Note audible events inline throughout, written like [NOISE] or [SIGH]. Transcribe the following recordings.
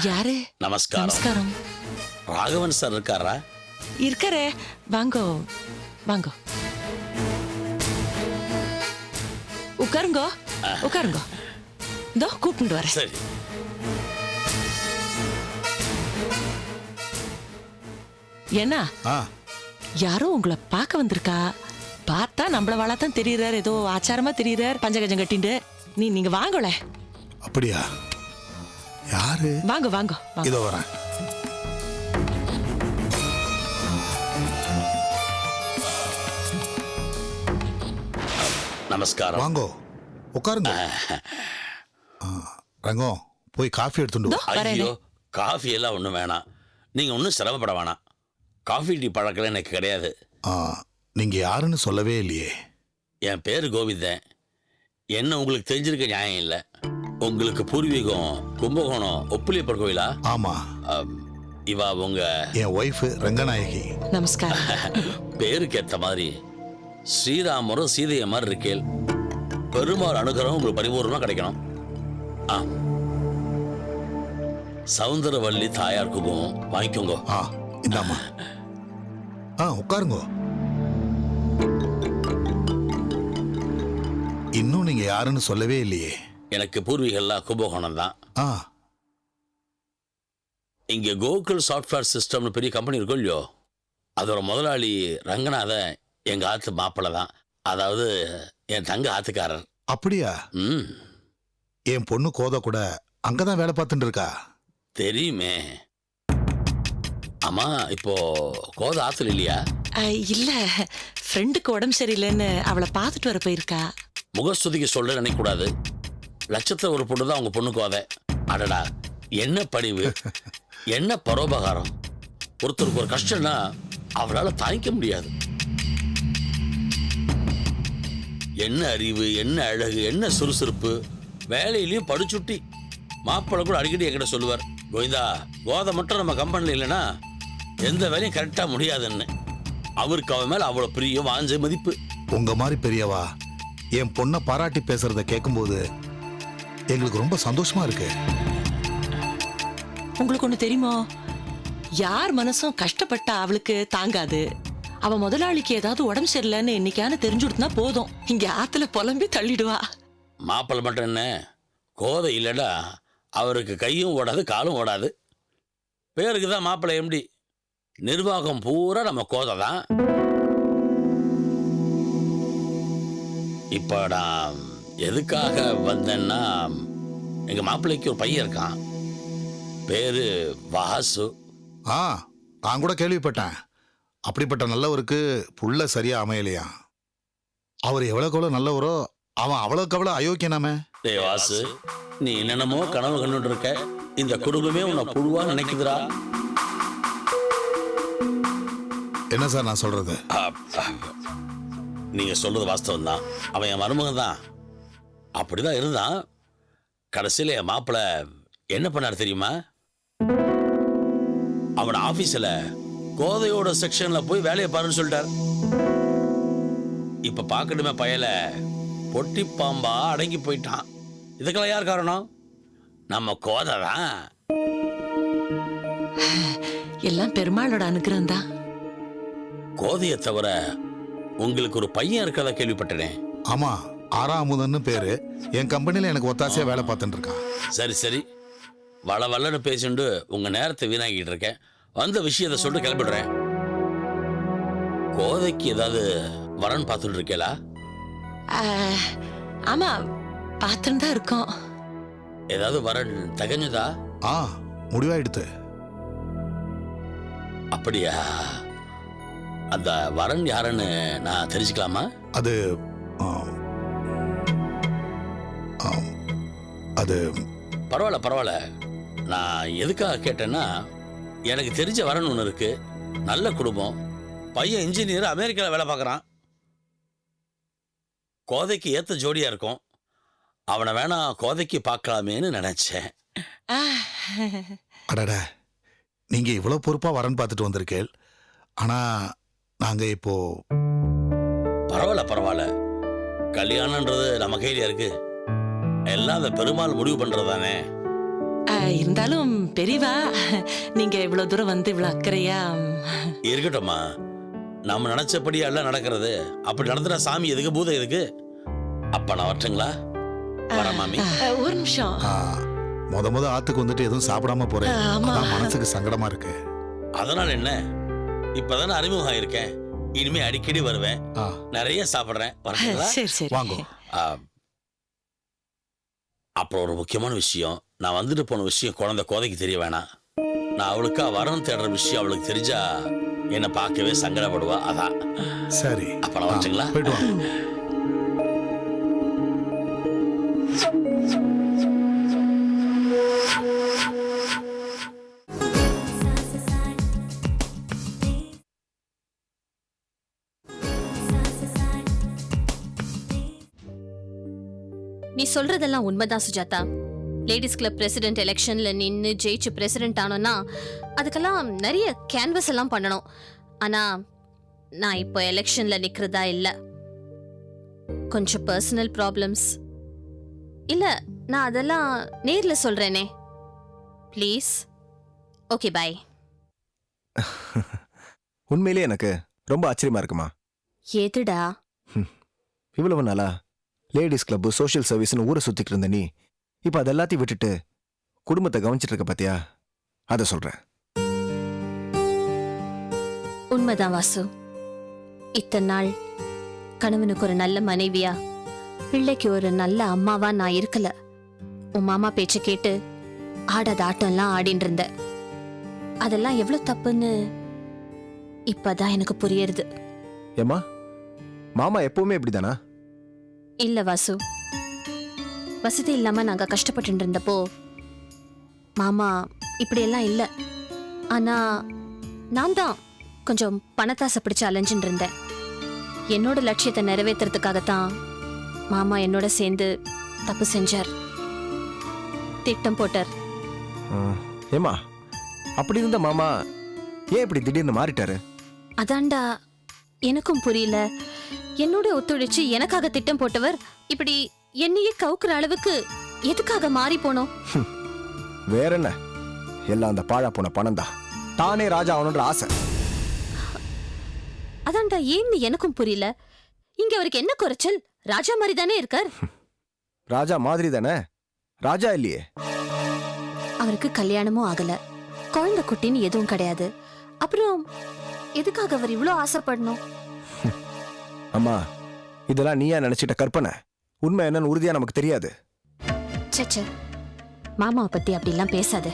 யாரு? நமஸ்காரம். நமஸ்காரம். ராகவன் சார் இருக்காரா? இருக்காரே. வாங்கோ. வாங்கோ. உட்காருங்கோ. உட்காருங்கோ. இதோ கூப்பிட்டு வரேன். சரி. என்ன? ஆ. யாரோ உங்களை பார்க்க வந்திருக்கா? பார்த்தா நம்மள வாழாத்தான் தெரியறாரு. ஏதோ ஆச்சாரமா தெரியறார். பஞ்சகஜம் கட்டிண்டு நீ நீங்க வாங்கல. அப்படியா? யாரு? வாங்க வாங்க வாங்க. இதோ வரேன். நமஸ்காரம். வாங்கோ உட்காருங்க. ஆ, ரங்கம் போய் காஃபி எடுத்துட்டு வா. இதோ வரேனே. ஐயோ காஃபி எல்லாம் ஒன்றும் வேணாம். நீங்கள் ஒன்றும் சிரமப்பட வேணாம். காஃபி டீ பழக்கம் எனக்கு கிடையாது. ஆ, நீங்க யாருன்னு சொல்லவே இல்லையே. என் பேர் கோவிந்தன். என்ன உங்களுக்கு தெரிஞ்சிருக்க நியாயம் இல்லை. உங்களுக்கு பூர்வீகம் கும்பகோணம் ஒப்புலியப்பர் கோயிலா? ஆமா. இவா உங்க என் ஒய்ஃப் ரங்கநாயகி. நமஸ்காரம். [LAUGHS] பேருக்கு ஏத்த மாதிரி ஸ்ரீராமரும் சீதைய மாதிரி இருக்கேள். பெருமாள் அனுகிரகம் உங்களுக்கு பரிபூர்ணமா கிடைக்கணும். ஆ. சவுந்தரவல்லி தாயார் குபம் வாங்கிக்கோங்க. ஆ இந்தாம்மா. ஆ உட்காருங்க. இன்னும் நீங்க யாருன்னு சொல்லவே இல்லையே. எனக்கு பூர்வீகம்லாம் கும்பகோணம் தான் ஆ. இங்க கோகுல் சாஃப்ட்வேர் சிஸ்டம்னு பெரிய கம்பெனி இருக்கும் இல்லையோ? அதோட முதலாளி ரங்கநாதன் எங்க ஆத்து மாப்பிள்ளை தான் அதாவது என் தங்க ஆத்துக்காரர். அப்படியா? ம். என் பொண்ணு கோத கூட அங்கதான் வேலை பார்த்துட்டு இருக்கா? தெரியுமே. ஆமா இப்போ கோத ஆத்துல இல்லையா? அஹ், இல்ல. ஃப்ரெண்டுக்கு உடம்பு சரியில்லைன்னு அவளை பார்த்துட்டு வர போயிருக்கா. முகஸ்துதிக்கு சொல்ல நினைக்கக்கூடாது. லட்சத்துல ஒரு பொண்ணு தான் உங்க பொண்ணு கோதை அடடா என்ன பணிவு [LAUGHS] என்ன பரோபகாரம்? ஒருத்தருக்கு ஒரு கஷ்டம்னா அவளால தாங்கிக்க முடியாது. என்ன அறிவு என்ன அழகு என்ன சுறுசுறுப்பு? வேலையிலயும் படுச்சுட்டி மாப்பிள்ளை கூட அடிக்கடி என்கிட்ட சொல்லுவார் கோவிந்தா கோதை மட்டும் நம்ம கம்பெனியில் இல்லைன்னா எந்த வேலையும் கரெக்டாக முடியாதுன்னு. அவருக்கு அவன் மேலே அவ்வளோ பிரியம் வாஞ்ச மதிப்பு. உங்க மாதிரி பெரியவா என் பொண்ணை பாராட்டி பேசுறத கேட்கும்போது எங்களுக்கு ரொம்ப சந்தோஷமா இருக்கு. உங்களுக்கு ஒண்ணு தெரியுமோ? யார் மனசும் கஷ்டப்பட்டா அவளுக்கு தாங்காது. அவ முதலாளிக்கு ஏதாவது உடம்பு சரியில்லைன்னு என்னைக்கான தெரிஞ்சுடுத்துனா போதும். இங்க ஆத்துல புலம்பி தள்ளிடுவா. மாப்பிள்ளை மட்டும் என்ன? கோதை இல்லைடா. அவருக்கு கையும் ஓடாது காலும் ஓடாது. பேருக்கு தான் மாப்பிள்ளை எம்டி நிர்வாகம் பூரா நம்ம கோதை தான். இப்போ நான் எதுக்காக வந்தேன்னா எங்கள் மாப்பிள்ளைக்கு ஒரு பையன் இருக்கான். பேரு வாசு. ஆ நான் கூட கேள்விப்பட்டேன். அப்படிப்பட்ட நல்லவருக்கு புள்ள சரியா அமையலையா? அவர் எவ்வளவுக்கு எவ்வளவு நல்லவரோ அவன் அவ்வளவுக்கு அவ்வளவு அயோக்கியனாமே. டே வாசு நீ என்னென்னமோ கனவு கண்டுட்டு இருக்க. இந்த குடும்பமே உன்னை புழுவா நினைக்குதுடா. என்ன சார் நான் சொல்றது? அப், அப். நீங்க சொல்றது வாஸ்தவம் தான் அவன் என் மருமகன் தான் அப்படிதான் இருந்தான். கடைசியில என் மாப்பிள்ளை என்ன பண்ணார் தெரியுமா? அவன் ஆபீஸ்ல கோதையோட செக்ஷன்ல போய் வேலையை பாருன்னு சொல்லிட்டார். இப்ப பார்க்கணுமே பயல பொட்டி பாம்பா அடங்கி போயிட்டான். இதுக்கெல்லாம் யார் காரணம்? நம்ம கோதை தான் எல்லாம் பெருமாளோட அனுகிரகம் தான். கோதையை தவிர உங்களுக்கு ஒரு பையன் இருக்கிறதா கேள்விப்பட்டனே. ஆமா. ஆறாம் அமுதன்னு பேரு. என் கம்பெனில எனக்கு ஒத்தாசையா வேலை பார்த்துட்டு இருக்கான் சரி சரி. வள வளன்னு பேசிண்டு உங்க நேரத்தை வீணாக்கிட்டு இருக்கேன். வந்த விஷயத்தை சொல்லிட்டு கிளம்பிடுறேன். கோதைக்கு ஏதாவது வரன் பார்த்துட்டு இருக்கேளா? அஹ், ஆமா பார்த்துன்னு தான் இருக்கோம். ஏதாவது வரன் தகஞ்சதா? ஆ முடிவாயிடுத்து. அப்படியா? அந்த வரன் யாருன்னு நான் தெரிஞ்சுக்கலாமா? அது அது பரவாயில்ல பரவாயில்ல. நான் எதுக்காக கேட்டேன்னா எனக்கு தெரிஞ்ச வரன் ஒன்று இருக்கு. நல்ல குடும்பம். பையன் இன்ஜினியர் அமெரிக்காவில் வேலை பார்க்குறான். கோதைக்கு ஏற்ற ஜோடியா இருக்கும். அவனை வேணா கோதைக்கு பார்க்கலாமேன்னு நினைச்சேன். அடட. நீங்க இவ்வளவு பொறுப்பா வரன் பார்த்துட்டு வந்திருக்கேள். ஆனா நாங்க இப்போ பரவாயில்ல பரவாயில்ல. கல்யாணன்றது நம்ம கையில இருக்கு? எல்லாம் அந்த பெருமாள் முடிவு பண்றது தானே ஆ, இருந்தாலும் பெரியவா நீங்க இவ்வளவு தூரம் வந்து இவ்வளவு அக்கறையா இருக்கட்டும்மா. நம்ம நினைச்சபடி எல்லாம் நடக்கிறது. அப்படி நடந்துட்டா சாமி எதுக்கு பூதம் எதுக்கு? அப்ப நான் வரட்டுங்களா? வரேன் மாமி. ஒரு நிமிஷம். முத முத ஆத்துக்கு வந்துட்டு எதுவும் சாப்பிடாம போறேன். மனசுக்கு சங்கடமா இருக்கு. அதனால என்ன? இப்பதானே அறிமுகம் இருக்கேன் இனிமே அடிக்கடி வருவேன். நிறைய சாப்பிடுறேன். வரட்டுங்களா? சரி சரி. வாங்கோ. அப்புறம் ஒரு முக்கியமான விஷயம். நான் வந்துட்டு போன விஷயம் குழந்தை கோதைக்கு தெரிய வேணாம். நான் அவளுக்கா வரணும் தேடுற விஷயம் அவளுக்கு தெரிஞ்சா என்னை பார்க்கவே சங்கடப்படுவா. அதான். சரி. அப்ப நான் நீ சொல்றதெல்லாம் உண்மைதான் சுஜாதா. லேடிஸ் கிளப் பிரசிடென்ட் எலெக்ஷன்ல நின்னு ஜெயிச்சு பிரசிடென்ட் ஆனோம்னா அதுக்கெல்லாம் நிறைய கேன்வஸ் எல்லாம் பண்ணணும். ஆனா நான் இப்போ எலெக்ஷன்ல நிக்கிறதா இல்ல. கொஞ்சம் பர்சனல் ப்ராப்ளம்ஸ் இல்ல நான் அதெல்லாம் நேர்ல சொல்றேனே. ப்ளீஸ் ஓகே பாய் உண்மையிலே எனக்கு ரொம்ப ஆச்சரியமா இருக்குமா? எதுடா? [LAUGHS] இவ்வளவு நாளா லேடிஸ் கிளப் சோஷியல் சர்வீஸ்னு ஊரை சுத்திட்டு இருந்த நீ இப்ப அது எல்லாத்தையும் விட்டுட்டு குடும்பத்தை கவனிச்சிட்டு இருக்க பாத்தியா? அதை சொல்றேன். உண்மைதான் வாசு. இத்தனை நாள் கணவனுக்கு ஒரு நல்ல மனைவியா பிள்ளைக்கு ஒரு நல்ல அம்மாவா நான் இருக்கல. உன் மாமா பேச்ச கேட்டு ஆடாத ஆட்டம்லாம் ஆடின்னு இருந்த. அதெல்லாம் எவ்வளவு தப்புன்னு இப்பதான் எனக்கு புரியுறது. ஏமா மாமா எப்பவுமே இப்படிதானா? இல்ல வாசு. வசதி இல்லாம நாங்க கஷ்டப்பட்டு இருந்தப்போ மாமா இப்படியெல்லாம் இல்ல. ஆனா நான் தான் கொஞ்சம் பணத்தாசை பிடிச்சு அலைஞ்சுட்டு இருந்தேன் என்னோட லட்சியத்தை நிறைவேத்துறதுக்காகத்தான் மாமா என்னோட சேர்ந்து தப்பு செஞ்சார். திட்டம் போட்டார். ஏமா அப்படி இருந்த மாமா ஏன் இப்படி திடீர்னு மாறிட்டாரு? அதான்டா எனக்கும் புரியல. என்னோட ஒத்துழைச்சு எனக்காக திட்டம் போட்டவர் இப்படி என்னையே கவுக்குற அளவுக்கு எதுக்காக மாறி போனோம்? வேற என்ன எல்லாம் அந்த பாழா போன பணம் தான் தானே ராஜா ஆகணுன்ற ஆசை. அதான்டா ஏன்னு எனக்கும் புரியல. இங்க அவருக்கு என்ன குறைச்சல்? ராஜா மாதிரி தானே இருக்கார் ராஜா மாதிரி தானே ராஜா இல்லையே. அவருக்கு கல்யாணமும் ஆகல. குழந்தை குட்டின்னு எதுவும் கிடையாது. அப்புறம் எதுக்காக அவர் இவ்ளோ ஆசைப்படணும்? அம்மா இதெல்லாம் நீயா நினைச்சிட்ட கற்பனை? உண்மை என்னன்னு உறுதியா நமக்கு தெரியாது. சச்ச மாமாவை பத்தி அப்படிலாம் பேசாத.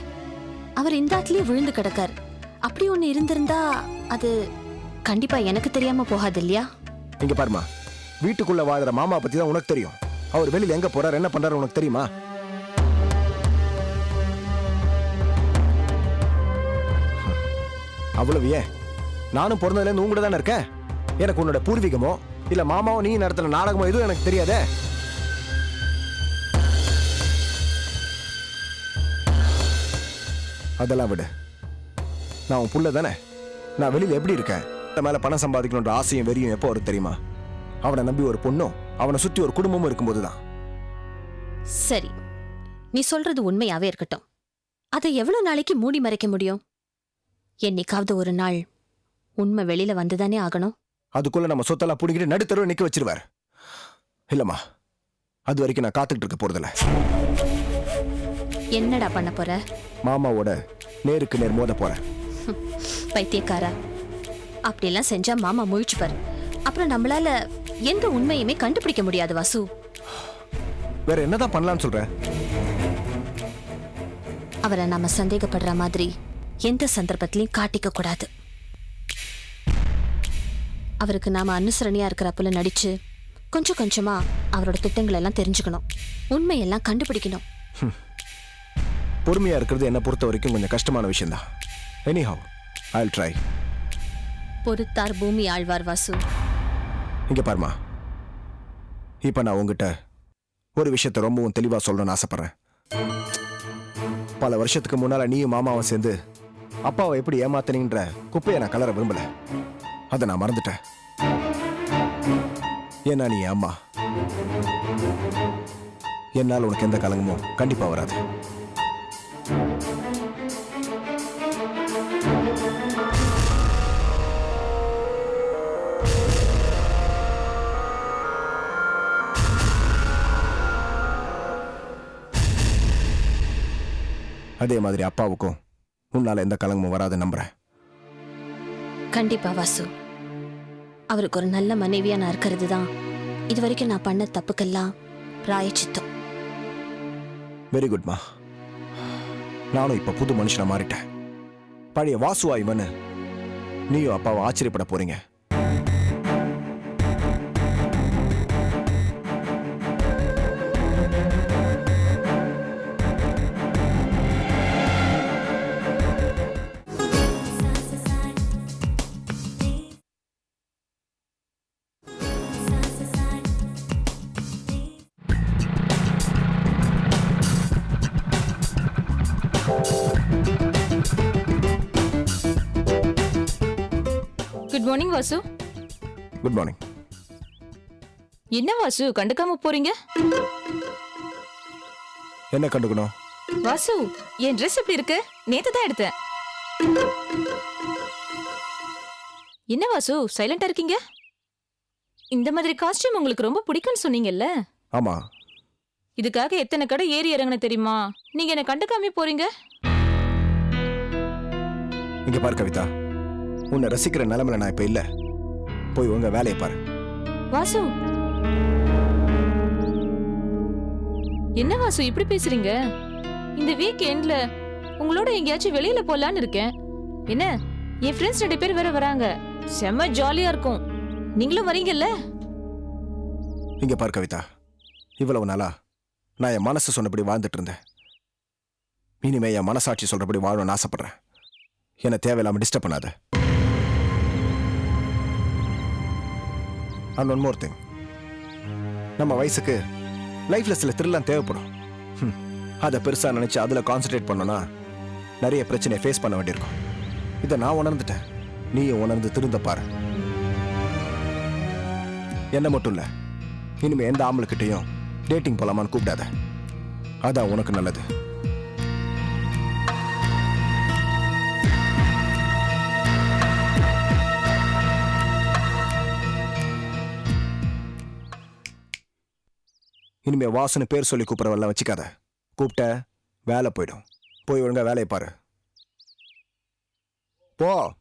அவர் இந்த ஆத்துலயே விழுந்து கிடக்கார். அப்படி ஒண்ணு இருந்திருந்தா அது கண்டிப்பா எனக்கு தெரியாம போகாது இல்லையா? இங்க பாருமா வீட்டுக்குள்ள வாழ்ற மாமா பத்தி தான் உனக்கு தெரியும். அவர் வெளியில எங்க போறாரு என்ன பண்றாரு உனக்கு தெரியுமா. அவ்வளவு ஏன்? நானும் பிறந்ததுல இருந்து உங்ககிட்ட தானே இருக்கேன்? எனக்கு உன்னோட பூர்வீகமோ இல்ல மாமாவோ நீ நடத்துற நாடகமோ எதுவும் எனக்கு தெரியாதே? அதெல்லாம் விடு. நான் உன் புள்ள தானே? நான் வெளியில் எப்படி இருக்கேன்? என் மேலே பணம் சம்பாதிக்கணுன்ற ஆசையும் வெறியும் எப்போ வரும் தெரியுமா? அவனை நம்பி ஒரு பொண்ணும் அவனை சுற்றி ஒரு குடும்பமும் இருக்கும்போது தான் சரி. நீ சொல்றது உண்மையாவே இருக்கட்டும். அதை எவ்வளோ நாளைக்கு மூடி மறைக்க முடியும்? என்னைக்காவது ஒரு நாள் உண்மை வெளியில வந்துதானே ஆகணும். அதுக்குள்ள நம்ம சொத்தெல்லாம் பிடிக்கிட்டு நடுத்தருவை நிக்க வச்சிருவார். இல்லம்மா அது வரைக்கும் நான் காத்துக்கிட்டு இருக்க போறதில்ல. என்னடா பண்ண போற? மாமாவோட நேருக்கு நேர் மோத போறேன் பைத்தியக்காரா. அப்படியெல்லாம் செஞ்சா மாமா முழிச்சுப்பார். அப்புறம் நம்மளால எந்த உண்மையுமே கண்டுபிடிக்க முடியாது வாசு. வேற என்னதான் பண்ணலாம்னு சொல்ற? அவரை நாம சந்தேகப்படுற மாதிரி எந்த சந்தர்ப்பத்திலையும் காட்டிக்க கூடாது. அவருக்கு நாம அனுசரணையா இருக்கிறப்பல நடிச்சு கொஞ்சம் கொஞ்சமா அவரோட திட்டங்கள் எல்லாம் தெரிஞ்சுக்கணும். உண்மையெல்லாம் கண்டுபிடிக்கணும். பொறுமையா இருக்கிறது என்ன பொறுத்த வரைக்கும் கொஞ்சம் கஷ்டமான விஷயம்தான். எனி ஹவ் ஐ ட்ரை பொறுத்தார் பூமி ஆழ்வார் வாசு. இங்க பாருமா. இப்ப நான் உங்ககிட்ட ஒரு விஷயத்த ரொம்பவும் தெளிவா சொல்லணும்னு ஆசைப்படுறேன். பல வருஷத்துக்கு முன்னால நீயும் மாமாவும் சேர்ந்து அப்பாவை எப்படி ஏமாத்தினீன்ற குப்பையை நான் கலர விரும்பல. அதை நான் மறந்துட்டேன். ஏன்னா நீ அம்மா. என்னால் உனக்கு எந்த கலங்கமோ கண்டிப்பாக வராது. அதே மாதிரி அப்பாவுக்கும் உன்னால் எந்த கலங்கமும் வராது நம்புகிறேன் கண்டிப்பா வாசு. அவருக்கு ஒரு நல்ல மனைவியா நான் இருக்கிறது தான் இது வரைக்கும் நான் பண்ண தப்புக்கெல்லாம் பிராயச்சித்தம். வெரி குட்மா நானும் இப்ப புது மனுஷனா மாறிட்டேன். பழைய வாசுவா இவனு. நீயும் அப்பாவை ஆச்சரியப்பட போறீங்க. Good morning Vasu good morning என்ன வாசு கண்டுக்காம போறீங்க? என்ன கண்டுக்கணும்? வாசு என் ட்ரெஸ் எப்படி இருக்கு? நேத்து தான் எடுத்தேன். என்ன வாசு சைலண்டா இருக்கீங்க? இந்த மாதிரி காஸ்டியூம் உங்களுக்கு ரொம்ப பிடிக்கும்னு சொன்னீங்கல்ல? ஆமா. இதுக்காக எத்தனை கடை ஏறி இறங்குன தெரியுமா? நீங்க என்ன கண்டுக்காம போறீங்க? இங்க பாரு கவிதா. உன்னை ரசிக்கிற நிலைமையில நான் இப்ப இல்ல. போய் உங்க வேலையை பாரு. வாசு. என்ன வாசு இப்படி பேசுறீங்க? இந்த வீக் எண்ட்ல உங்களோட எங்கேயாச்சும் வெளியில போலான்னு இருக்கேன். என்ன? என் ஃப்ரெண்ட்ஸ் ரெண்டு பேர் வேற வராங்க. செம்ம ஜாலியா இருக்கும். நீங்களும் வரீங்கல்ல? இங்க பாரு கவிதா. இவ்வளவு நாளா நான் என் மனசு சொன்னபடி வாழ்ந்துட்டு இருந்தேன். இனிமே என் மனசாட்சி சொல்றபடி வாழணும்னு ஆசைப்படுறேன். என்னை தேவையில்லாம டிஸ்டர்ப் பண்ணாத. அண்ட் ஒன் மோர் திங் நம்ம வயசுக்கு லைஃப்ல சில த்ரில்லாம் தேவைப்படும். ஹம், அதை பெருசா நினைச்சு அதுல கான்சென்ட்ரேட் பண்ணோன்னா நிறைய பிரச்சனையை ஃபேஸ் பண்ண வேண்டியிருக்கும். இதை நான் உணர்ந்துட்டேன். நீயும் உணர்ந்து திருந்த பாரு. என்ன மட்டும் இல்ல இனிமேல் எந்த ஆம்பளுக்கிட்டையும் டேட்டிங் போகலாமான்னு கூப்பிடாத. அதான் உனக்கு நல்லது. இனிமே வாசனை பேர் சொல்லி கூப்பிட்றவெல்லாம் வச்சுக்காத. கூப்பிட்ட வேலை போயிடும். போய் ஒழுங்கா வேலையை பாரு. போ.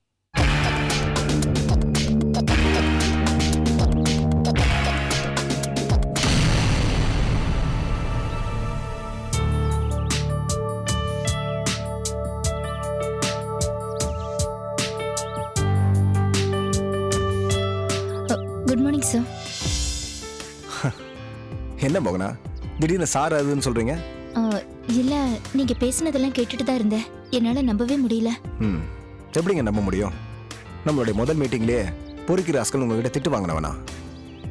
Good morning sir. என்ன மோகனா? திடீர்னு சார் அதுன்னு சொல்றீங்க? இல்ல நீங்க பேசினதெல்லாம் கேட்டுட்டு தான் இருந்தேன். என்னால நம்பவே முடியல. ம். எப்படிங்க நம்ப முடியும்? நம்மளுடைய முதல் மீட்டிங்லயே பொறுக்கி ராஸ்கல் உங்ககிட்ட திட்டு வாங்கினவனா?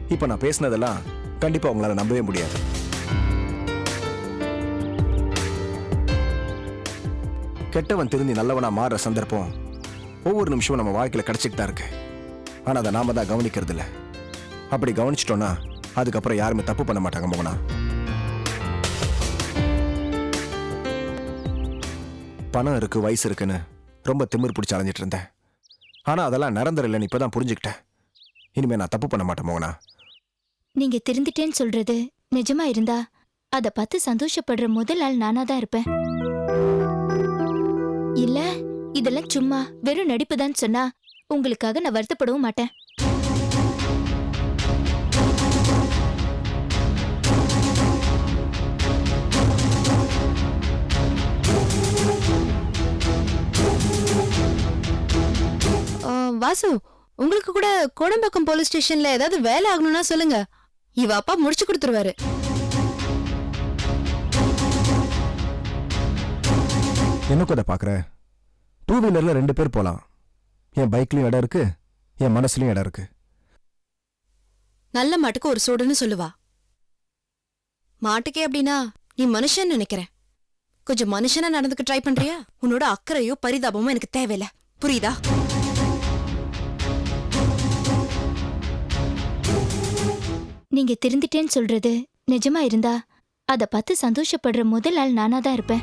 இப்போ நான் பேசினதெல்லாம் கண்டிப்பா உங்களால நம்பவே முடியாது. கெட்டவன் திருந்தி நல்லவனா மாறுற சந்தர்ப்பம் ஒவ்வொரு நிமிஷமும் நம்ம வாழ்க்கையில கிடைச்சிட்டு தான் இருக்கு. ஆனா அதை நாம தான் கவனிக்கிறது இல்ல அப்படி கவனிச்சிட்டோம்னா அதுக்கப்புறம் யாருமே தப்பு பண்ண மாட்டாங்க மோகனா. பணம் இருக்கு வயசு இருக்குன்னு ரொம்ப திமிர் பிடிச்சி அலைஞ்சிட்டு இருந்தேன். ஆனா அதெல்லாம் நிரந்தரில்லைன்னு இப்பதான் புரிஞ்சுக்கிட்டேன். இனிமே நான் தப்பு பண்ண மாட்டேன் மோகனா. நீங்க திருந்துட்டேன்னு சொல்றது நிஜமா இருந்தா அத பார்த்து சந்தோஷப்படுற முதல் ஆள் நானா தான் இருப்பேன். இல்ல இதெல்லாம் சும்மா வெறும் நடிப்புதான் சொன்னா உங்களுக்காக நான் வருத்தப்படவும் மாட்டேன். வாசு உங்களுக்கு கூட கோடம்பாக்கம் போலீஸ் ஸ்டேஷன்ல ஏதாவது வேலை ஆகணும்னா சொல்லுங்க. இவ அப்பா முடிச்சு கொடுத்துருவாரு. என்ன கூட பாக்குற? டூ வீலர்ல ரெண்டு பேர் போலாம். என் பைக்லயும் இடம் இருக்கு என் மனசுலயும் இடம் இருக்கு. நல்ல மாட்டுக்கு ஒரு சூடுன்னு சொல்லுவா. மாட்டுக்கே அப்படின்னா நீ மனுஷன் நினைக்கிறேன். கொஞ்சம் மனுஷனா நடந்துக்க ட்ரை பண்றியா? உன்னோட அக்கறையோ பரிதாபமோ எனக்கு தேவையில்ல. புரியுதா? நீங்க திருந்திட்டேன்னு சொல்றது நிஜமா இருந்தா? அதை பார்த்து சந்தோஷப்படுற முதல் ஆள் நானா தான் இருப்பேன்.